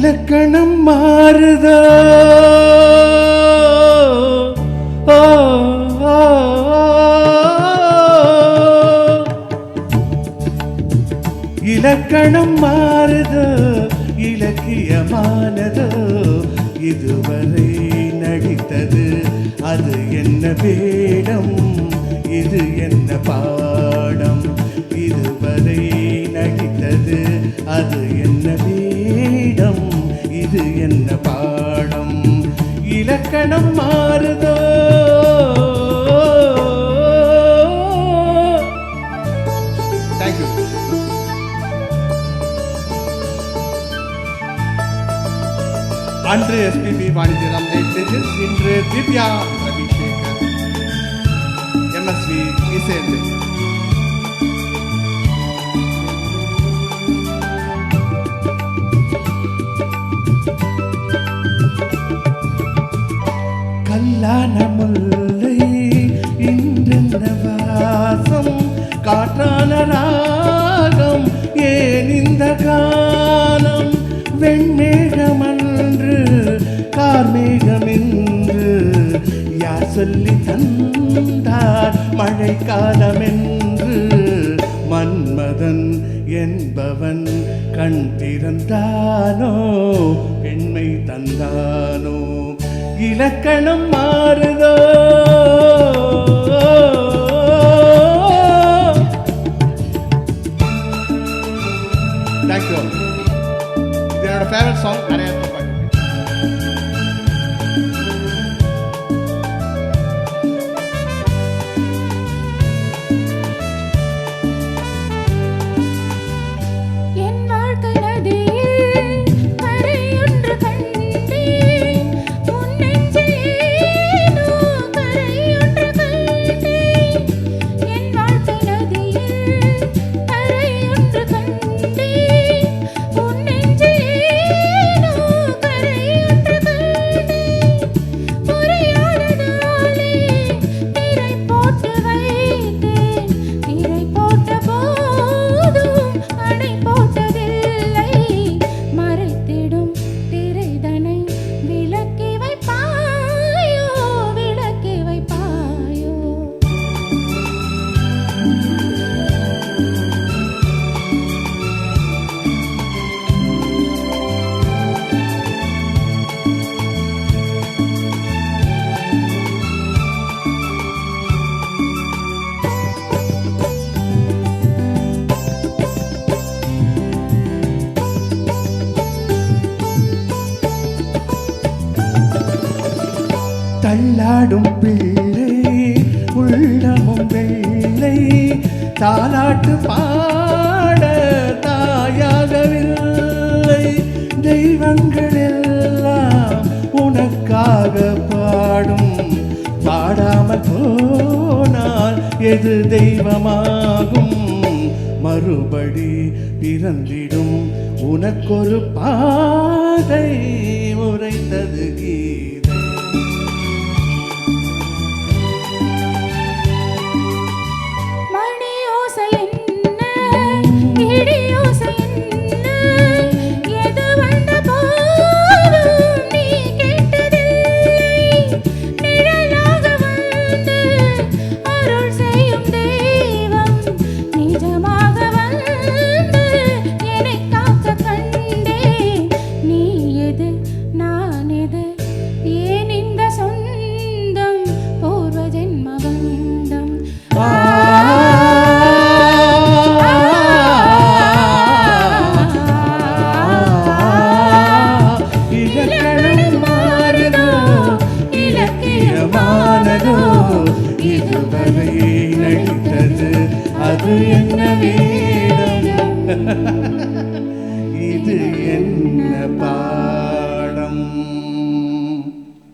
இலக்கணம் மாறுதா? இலக்கணம் மாறுதோ? இலக்கியமானதோ? இதுவரை நடித்தது அது என்ன வேடம்? இது என்ன பா என்ன பாடம்? இலக்கணம் மாறுதோ? அன்று எஸ்பிபி வாணிஜரம் ஜெயிச்சது இன்று திவ்யா ரவிசேகர். எம்எஸ்வி இசேந்து இன்றென்ன காற்றான ராகம் ஏன் இந்த காலம்? வெண்மேகமன்று கார்மேகம் என்று யார் சொல்லி தந்தார் மழைக்காலம் என்று மன்மதன் என்பவன் கண் திறந்தானோ பெண்மை தந்தானோ? இலக்கணம் மாறுதோ? ಇದು ಇದು ಎರಡು ಫೇವ್ರೆಟ್ ಸಾಂಗ್ ಅರೆ ಅಂತ தள்ளாடும் பிள்ளை உள்ளமும் வெள்ளை. தாலாட்டு பாட தாயாகவில்லை. தெய்வங்கள் எல்லாம் உனக்காக பாடும். பாடாமல் போனால் எது தெய்வமாகும்? மறுபடி பிறந்திடும். உனக்கொரு பாதை உரைத்தது கீ வேடம் இது என்ன